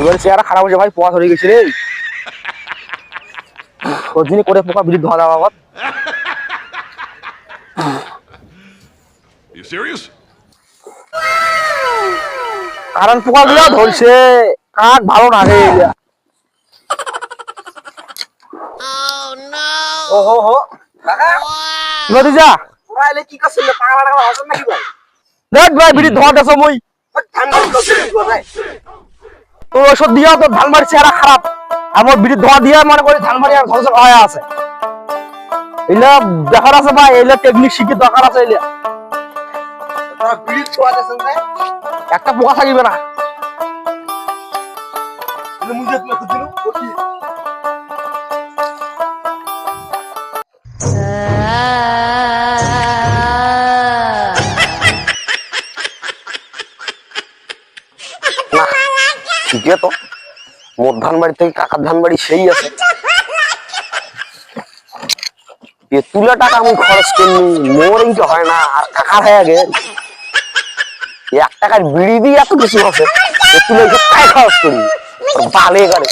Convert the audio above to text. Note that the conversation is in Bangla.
ওইবার চেহারা খারাপ হয়েছে ভাই পোয়া ধরে গেছে রে। করে পোকা বিদ্যুৎ ধোয়া দেওয়া বাবা কারণ পোকা গুলো ধরছে কাক ভালো না রে। ও হো হো নদী যা। কি করছিল পাগলা টাগলা হসন নাকি ভাই? দেখ ভাই বিদ্যুৎ ধোয়া দেছো মই। ঠান্ডা ওষুধ দিয়াও তো ধান বাড়ি চেহারা খারাপ। আমার বিদ্যুৎ ধোয়া দিয়ে মনে করি ধান বাড়ি আর ঘর হয়ে আছে। এগুলা দেখার আছে ভাই এগুলা টেকনিক শিখে দরকার আছে এগুলা বিড়ি একটা পোকা থাকিবে না। মুজে তুমি ঠিকই তো। মোর ধান বাড়ি থেকে কাকার ধান বাড়ি সেই আছে। এ তুলা টাকা আমি খরচ করিনি, মোর ইনকে হয় না, আর কাকার হয়ে গে এক টাকার বিড়ি দিয়ে এত কিছু আছে তুলে খরচ করি। বালে করে